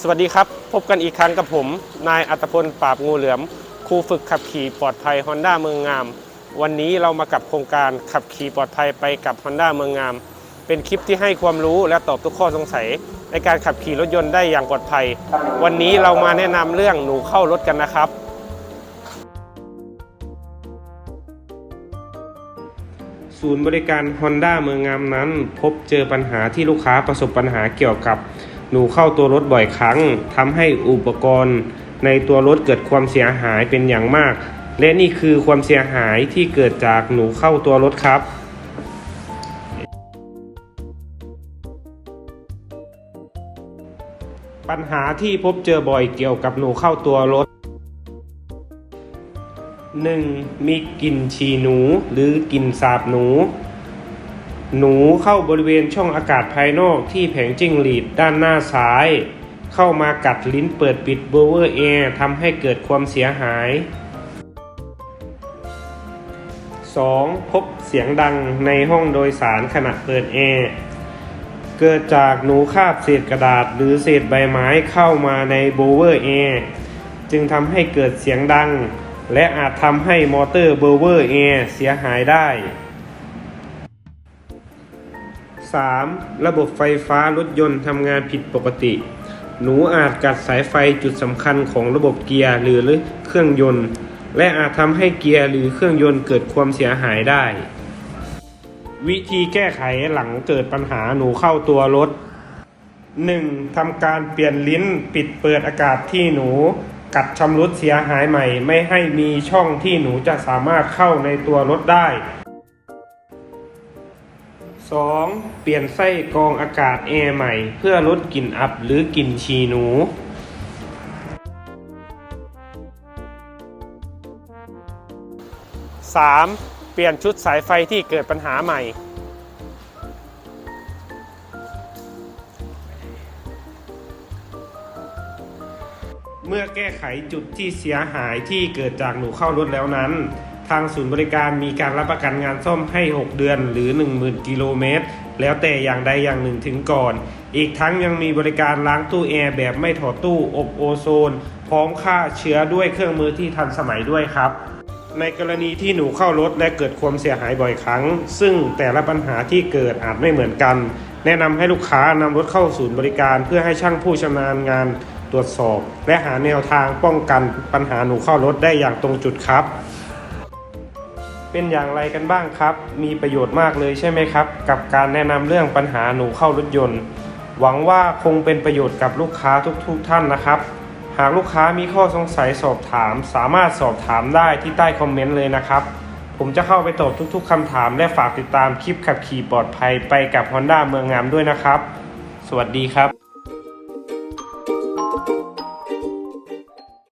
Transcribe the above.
สวัสดีครับ พบกันอีกครั้งกับผม นายอัตพลปราบงูเหลือมครูฝึกขับขี่ปลอดภัย Honda เมืองงาม วันนี้เรามากับโครงการขับขี่ปลอดภัยไปกับ Honda เมืองงาม เป็นคลิปที่ให้ความรู้และตอบทุกข้อสงสัย ในการขับขี่รถยนต์ได้อย่างปลอดภัย วันนี้เรามาแนะนำเรื่องหนูเข้ารถกันนะครับ ศูนย์บริการ Honda เมืองงามนั้น พบเจอปัญหาที่ลูกค้าประสบปัญหาเกี่ยวกับ นูเข้าตัวรถบ่อยครั้งทำให้อุปกรณ์ในตัวรถเกิดความเสียหายเป็นอย่างมาก และนี่คือความเสียหายที่เกิดจากหนูเข้าตัวรถครับปัญหาที่พบเจอบ่อยเกี่ยวกับหนูเข้าตัวรถ 1. มีกลิ่นฉี่หนูหรือกลิ่นสาบหนู หนูเข้าบริเวณช่องอากาศภายนอกที่แผงจิ้งหรีดด้านหน้าซ้าย เข้ามากัดลิ้นเปิดปิดเบเวอร์แอร์ทำให้เกิดความเสียหาย 2. พบเสียงดังในห้องโดยสารขณะเปิดแอร์เกิดจากหนูคาบเศษกระดาษหรือเศษใบไม้เข้ามาในโบเวอร์แอร์จึงทำให้เกิดเสียงดัง และอาจทำให้มอเตอร์โบเวอร์แอร์เสียหายได้ 3. ระบบไฟฟ้ารถยนต์ทำงานผิดปกติ หนูอาจกัดสายไฟจุดสำคัญของระบบเกียร์หรือเครื่องยนต์ และอาจทำให้เกียร์หรือเครื่องยนต์เกิดความเสียหายได้ วิธีแก้ไขหลังเกิดปัญหาหนูเข้าตัวรถ 1. ทำการเปลี่ยนลิ้นปิดเปิดอากาศที่หนู กัดชำรุดเสียหายใหม่ ไม่ให้มีช่องที่หนูจะสามารถเข้าในตัวรถได้ 2. เปลี่ยนไส้กรองอากาศแอร์ใหม่ เพื่อลดกลิ่นอับหรือกลิ่นฉี่หนู 3. เปลี่ยนชุดสายไฟที่เกิดปัญหาใหม่ เมื่อแก้ไขจุดที่เสียหายที่เกิดจากหนูเข้ารถแล้วนั้น ทางศูนย์บริการมีการรับประกันงานซ่อมให้ 6 เดือนหรือ 10,000 กิโลเมตร แล้วแต่อย่างใดอย่างหนึ่งถึงก่อน อีกทั้งยังมีบริการล้างตู้แอร์แบบไม่ถอดตู้อบโอโซน พร้อมฆ่าเชื้อด้วยเครื่องมือที่ทันสมัยด้วยครับ ในกรณีที่หนูเข้ารถและเกิดความเสียหายบ่อยครั้ง ซึ่งแต่ละปัญหาที่เกิดอาจไม่เหมือนกัน แนะนำให้ลูกค้านำรถเข้าศูนย์บริการเพื่อให้ช่างผู้ชำนาญงานตรวจสอบ และหาแนวทางป้องกันปัญหาหนูเข้ารถได้อย่างตรงจุดครับ เป็นอย่างไรกันบ้างครับ มีประโยชน์มากเลยใช่ไหมครับ กับการแนะนำเรื่องปัญหาหนูเข้ารถยนต์ หวังว่าคงเป็นประโยชน์กับลูกค้าทุกๆทท่านนะครับ หากลูกค้ามีข้อสงสัยสอบถาม สามารถสอบถามได้ที่ใต้คอมเมนต์เลยนะครับ ผมจะเข้าไปตอบทุกๆคำถามและฝากติดตามคลิปขับขี่ปลอดภัยไปกับ Honda เมืองงามด้วยนะครับ สวัสดีครับ